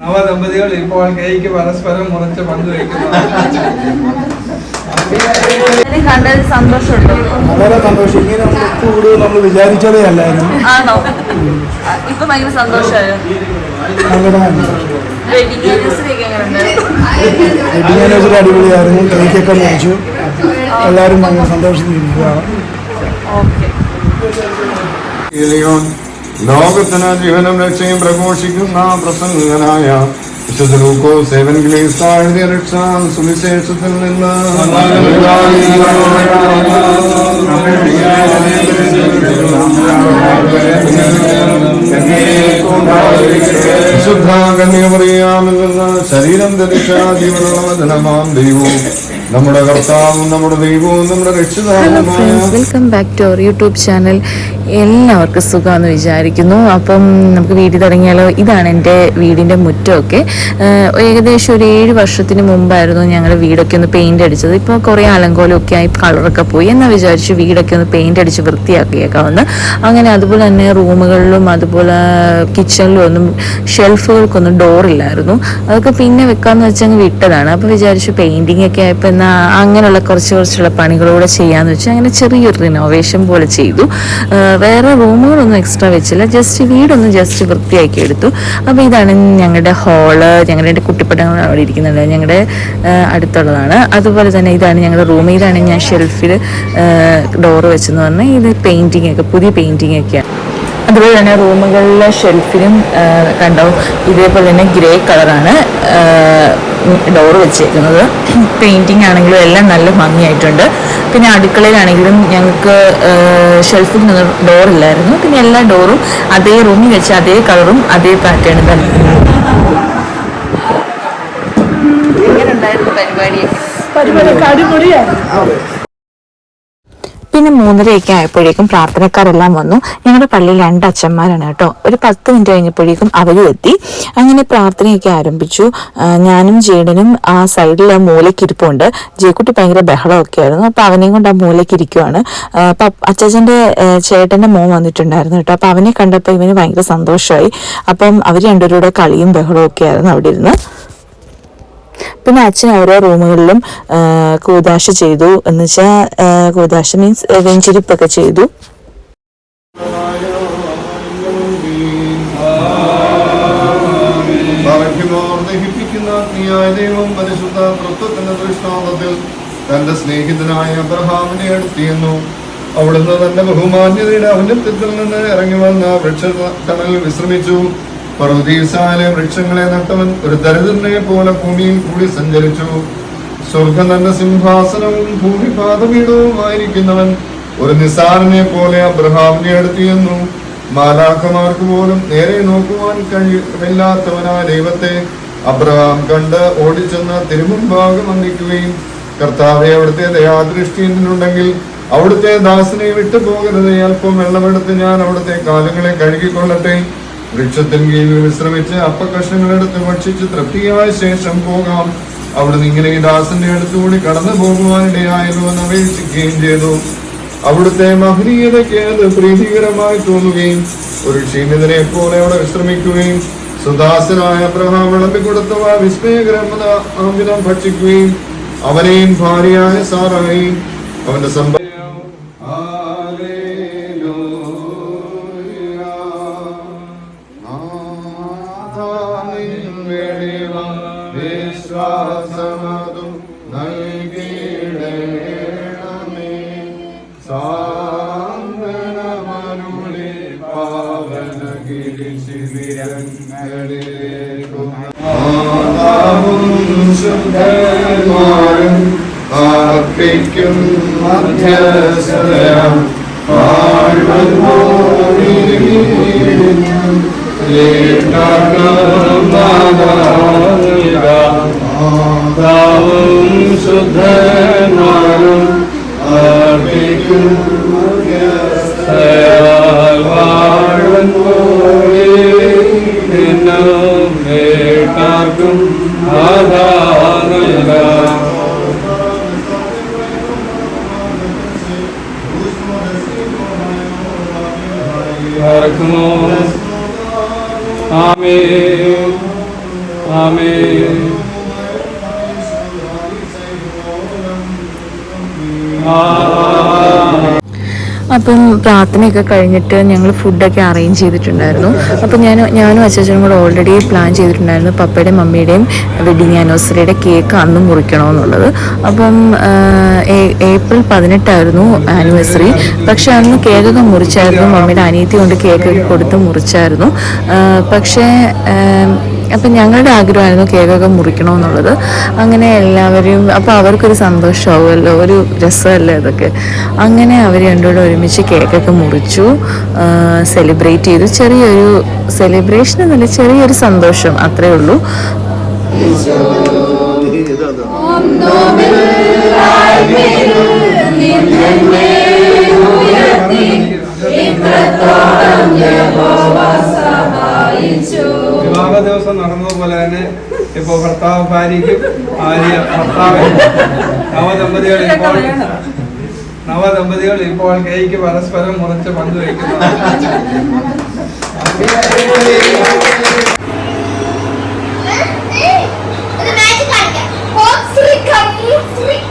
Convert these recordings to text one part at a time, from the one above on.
നവദമ്പതികൾ ഇപ്പോൾ കേക്ക് പരസ്പരം മുറിച്ച് പങ്കുവയ്ക്കുന്നു കണ്ടത് സന്തോഷമുണ്ടോ? വളരെ സന്തോഷം. ഇങ്ങനെ നമ്മൾ ഒത്തുകൂടുക നമ്മൾ വിചാരിച്ചതേ അല്ലായിരുന്നു. ആണോ? ഇപ്പൊ ഭയങ്കര സന്തോഷമായിരുന്നു വെഡിങ് ആനിവേഴ്സറി അടിപൊളിയായിരുന്നു. കേക്കൊക്കെ മേടിച്ചു. എല്ലാവരും ഭയങ്കര സന്തോഷത്തിലിരിക്കുകയാണ് ഓക്കെ ലോകത്തിന് ജീവനും രക്ഷയും പ്രഘോഷിക്കുന്ന പ്രസംഗനായ വിശുദ്ധ ലൂക്കോ സേവൻ ഗ്ലേസ് എഴുതിയ രക്ഷ സുവിശേഷത്തിൽ നിന്ന്. വിശുദ്ധ കന്യമറിയാമെന്ന ശരീരം ധരിച്ച ജീവനുള്ള ദൈവവും നമ്മുടെ കർത്താവും നമ്മുടെ ദൈവവും നമ്മുടെ രക്ഷിതാവും welcome back to our YouTube channel എല്ലാവർക്കും സുഖമെന്ന് വിചാരിക്കുന്നു. അപ്പം നമുക്ക് വീട് തുടങ്ങിയാലോ? ഇതാണ് എന്റെ വീടിന്റെ മുറ്റമൊക്കെ. ഏകദേശം ഒരു ഏഴ് വർഷത്തിന് മുമ്പായിരുന്നു ഞങ്ങൾ വീടൊക്കെ ഒന്ന് പെയിന്റ് അടിച്ചത്. ഇപ്പോൾ കുറേ അലങ്കോലമൊക്കെ ആയി കളറൊക്കെ പോയി. എന്നാൽ വിചാരിച്ചു വീടൊക്കെ ഒന്ന് പെയിന്റ് അടിച്ച് വൃത്തിയാക്കിയേക്കാവുന്ന. അങ്ങനെ അതുപോലെ തന്നെ റൂമുകളിലും അതുപോലെ കിച്ചണിലും ഒന്നും ഷെൽഫുകൾക്കൊന്നും ഡോറില്ലായിരുന്നു അതൊക്കെ പിന്നെ വെക്കാമെന്ന് വെച്ചങ്ങ് വിട്ടതാണ്. അപ്പോൾ വിചാരിച്ചു പെയിന്റിംഗ് ഒക്കെ ആയപ്പോൾ എന്നാൽ അങ്ങനെയുള്ള കുറച്ച് കുറച്ചുള്ള പണികളൂടെ ചെയ്യാമെന്ന് വെച്ചാൽ അങ്ങനെ ചെറിയൊരു റിനോവേഷൻ പോലെ ചെയ്തു. വേറെ റൂമുകളൊന്നും എക്സ്ട്രാ വെച്ചില്ല. ജസ്റ്റ് വീടൊന്ന് ജസ്റ്റ് വൃത്തിയാക്കി എടുത്തു. അപ്പോൾ ഇതാണ് ഞങ്ങളുടെ ഹാൾ ഞങ്ങളുടെ കുട്ടിപ്പട്ടങ്ങൾ അവിടെ ഇരിക്കുന്നുണ്ട്. ഞങ്ങളുടെ അടുത്തുള്ളതാണ്. അതുപോലെ തന്നെ ഇതാണ് ഞങ്ങളുടെ റൂം ഇതാണ് ഞാൻ ഷെൽഫിൽ ഡോറ് വെച്ചെന്ന് പറഞ്ഞാൽ ഇത് പെയിന്റിംഗ് ഒക്കെ പുതിയ പെയിന്റിംഗ് ഒക്കെയാണ്. അതുപോലെ തന്നെ റൂമുകളിലെ ഷെൽഫിലും കണ്ടോ ഇതേപോലെ തന്നെ ഗ്രേ കളറാണ് ഡോറ് വെച്ചേക്കുന്നത്. പെയിന്റിങ് ആണെങ്കിലും എല്ലാം നല്ല ഭംഗിയായിട്ടുണ്ട്. പിന്നെ അടുക്കളയിലാണെങ്കിലും ഞങ്ങൾക്ക് ഷെൽഫിൽ നിന്ന് ഡോറില്ലായിരുന്നു പിന്നെ എല്ലാ ഡോറും അതേ റൂമിൽ വെച്ച് അതേ കളറും അതേ പാറ്റേണും തന്നെ. പരിപാടി? അടിപൊളിയായിരുന്നു. പിന്നെ മൂന്നരയൊക്കെ ആയപ്പോഴേക്കും പ്രാർത്ഥനക്കാരെല്ലാം വന്നു. ഞങ്ങളുടെ പള്ളിയിൽ രണ്ട് അച്ഛന്മാരാണ് കേട്ടോ. ഒരു പത്ത് മിനിറ്റ് കഴിഞ്ഞപ്പോഴേക്കും അവരും എത്തി. അങ്ങനെ പ്രാർത്ഥനയൊക്കെ ആരംഭിച്ചു. ഞാനും ജേഡനും ആ സൈഡിൽ മൂലക്കിരിപ്പുണ്ട് ജയക്കുട്ടി ഭയങ്കര ബഹളമൊക്കെ ആയിരുന്നു അപ്പൊ അവനെയും കൊണ്ട് ആ മൂലക്കിരിക്കുവാണ് അപ്പൊ അച്ഛന്റെ ചേട്ടന്റെ മോൻ വന്നിട്ടുണ്ടായിരുന്നു കേട്ടോ. അപ്പൊ അവനെ കണ്ടപ്പോൾ ഇവന് ഭയങ്കര സന്തോഷമായി. അപ്പം അവർ രണ്ടുപേരുടെ കളിയും ബഹളവും ഒക്കെ ആയിരുന്നു അവിടെ ഇരുന്ന് പിന്നെ അച്ഛൻ ഓരോ റൂമുകളിലും കൂതാശ ചെയ്തു എന്ന് വെച്ചാൽ കൂതാശ മീൻസ് വെഞ്ചിരിപ്പൊക്കെ ചെയ്തു. പരിശുദ്ധ ദൃഷ്ടാന്തത്തിൽ തന്റെ സ്നേഹിതനായ അബ്രഹാമിനെ അടുത്തിയെന്നു. അവിടുന്ന് തന്റെ ബഹുമാന്യതയുടെ ഔന്നത്യത്തിൽ നിന്ന് ഇറങ്ങി വന്ന വൃക്ഷ കടലിൽ വിശ്രമിച്ചു. പർവതീസാലെ വൃക്ഷങ്ങളെ നട്ടവൻ ഒരു ദരിദ്രനെ പോലെ ഭൂമിയിൽ കൂടി സഞ്ചരിച്ചു. സ്വർഗം തന്റെ സിംഹാസനവും ഭൂമി ആയിരിക്കുന്നവൻ ഒരു നിസാരനെ പോലെ അബ്രഹാമിനെ അടുത്തിയെന്നു മാലാഖമാർക്ക് പോലും നേരെ നോക്കുവാൻ കഴിയുമില്ലാത്തവനാ ദൈവത്തെ. അബ്രഹാം കണ്ട് ഓടിച്ചെന്ന് തിരുമുൻഭാഗം വന്ദിക്കുകയും കർത്താവെ അവിടുത്തെ ദയാദൃഷ്ടി എന്നിലുണ്ടെങ്കിൽ അവിടുത്തെ ദാസനെ വിട്ടു പോകരുത് അല്പം വെള്ളമെടുത്ത് ഞാൻ അവിടുത്തെ കാലങ്ങളെ കഴുകിക്കൊള്ളട്ടെ. വൃക്ഷത്തിൻ കീഴിൽ വിശ്രമിച്ച് അപ്പക്കഷ്ണങ്ങളെടുത്ത് ഭക്ഷിച്ച് തൃപ്തിയായ ശേഷം പോകാം. അവിടുന്ന് ഇങ്ങനെ ഈ ദാസന്റെ അടുത്തുകൂടി കടന്നു പോകുവാനിടയായല്ലോ എന്ന് അപേക്ഷിക്കുകയും ചെയ്തു. അവിടുത്തെ മഹനീയതയ്ക്ക് അത് പ്രീതികരമായി തോന്നുകയും ഒരു ക്ഷീണിതനെ പോലെ അവിടെ വിശ്രമിക്കുകയും സുദാസനായ അബ്രഹാം വിളമ്പിക്കൊടുത്തവ വിസ്മയകരമത ആമിതം ഭക്ഷിക്കുകയും അവനെയും ഭാര്യയായ സാറായി അവന്റെ സമ്പ ശുദ്ധന്മാരും അർപ്പിക്കും മധ്യസ്ഥരം ശുദ്ധന്മാരും Amen. Amen. Amen. അപ്പം പ്രാർത്ഥനയൊക്കെ കഴിഞ്ഞിട്ട് ഞങ്ങൾ ഫുഡൊക്കെ അറേഞ്ച് ചെയ്തിട്ടുണ്ടായിരുന്നു. അപ്പം ഞാൻ ഞാനും അച്ഛനും കൂടെ ഓൾറെഡി പ്ലാൻ ചെയ്തിട്ടുണ്ടായിരുന്നു പപ്പയുടെയും മമ്മിയുടെയും വെഡിങ് ആനിവേഴ്സറിയുടെ കേക്ക് അന്ന് മുറിക്കണമെന്നുള്ളത്. അപ്പം ഏപ്രിൽ പതിനെട്ടായിരുന്നു ആനിവേഴ്സറി പക്ഷേ അന്ന് കേക്കൊക്കെ മുറിച്ചായിരുന്നു. മമ്മിയുടെ അനിയത്തി കൊണ്ട് കേക്കൊക്കെ കൊടുത്ത് മുറിച്ചായിരുന്നു. പക്ഷേ അപ്പം ഞങ്ങളുടെ ആഗ്രഹമായിരുന്നു കേക്കൊക്കെ മുറിക്കണമെന്നുള്ളത്. അങ്ങനെ എല്ലാവരെയും അപ്പോൾ അവർക്കൊരു സന്തോഷമാവുമല്ലോ ഒരു രസമല്ലേ അതൊക്കെ. അങ്ങനെ അവർ രണ്ടുകൂടെ ഒരുമിച്ച് കേക്കൊക്കെ മുറിച്ചു സെലിബ്രേറ്റ് ചെയ്തു. ചെറിയൊരു സെലിബ്രേഷൻ എന്നല്ല ചെറിയൊരു സന്തോഷം അത്രേ ഉള്ളൂ. വിവാഹ ദിവസം നടന്നതുപോലെ തന്നെ ഇപ്പൊ ഭർത്താവ് ഭാര്യയ്ക്കും ഭാര്യ ഭർത്താവ് നവദമ്പതികൾ ഇപ്പോൾ നവദമ്പതികൾ ഇപ്പോൾ കേക്ക് പരസ്പരം മുറിച്ച് പങ്കുവയ്ക്കുന്നു Come, മാച്ച് കാണിക്കാം.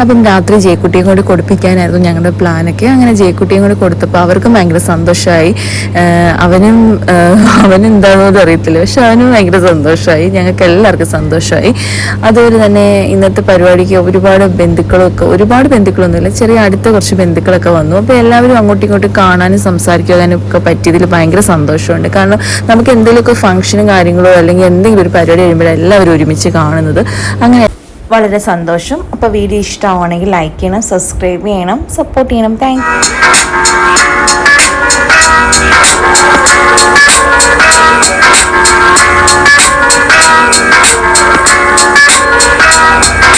അപ്പം രാത്രി ജയക്കുട്ടിയും കൂടി കൊടുപ്പിക്കാനായിരുന്നു ഞങ്ങളുടെ പ്ലാനൊക്കെ. അങ്ങനെ ജയക്കുട്ടിയും കൂടി കൊടുത്തപ്പോൾ അവർക്കും ഭയങ്കര സന്തോഷമായി. അവനും ആഹ് അവനും എന്താണെന്ന് അറിയത്തില്ല പക്ഷെ അവനും ഭയങ്കര സന്തോഷമായി. ഞങ്ങൾക്ക് എല്ലാവർക്കും സന്തോഷമായി. അതുപോലെ തന്നെ ഇന്നത്തെ പരിപാടിക്ക് ഒരുപാട് ബന്ധുക്കളൊക്കെ ഒരുപാട് ബന്ധുക്കളൊന്നുമില്ല. ചെറിയ അടുത്ത കുറച്ച് ബന്ധുക്കളൊക്കെ വന്നു. അപ്പോൾ എല്ലാവരും അങ്ങോട്ടും ഇങ്ങോട്ടും കാണാനും സംസാരിക്കാനും ഒക്കെ പറ്റിയതിൽ ഭയങ്കര സന്തോഷമുണ്ട്. കാരണം നമുക്ക് എന്തെങ്കിലുമൊക്കെ ഫംഗ്ഷനും കാര്യങ്ങളോ അല്ലെങ്കിൽ എന്തെങ്കിലും ഒരു പരിപാടി കഴിയുമ്പോഴാണ് എല്ലാവരും ഒരുമിച്ച് കാണുന്നത്. അങ്ങനെ വളരെ സന്തോഷം. അപ്പോൾ വീഡിയോ ഇഷ്ടമാണെങ്കിൽ ലൈക്ക് ചെയ്യണം സബ്സ്ക്രൈബ് ചെയ്യണം സപ്പോർട്ട് ചെയ്യണം. താങ്ക്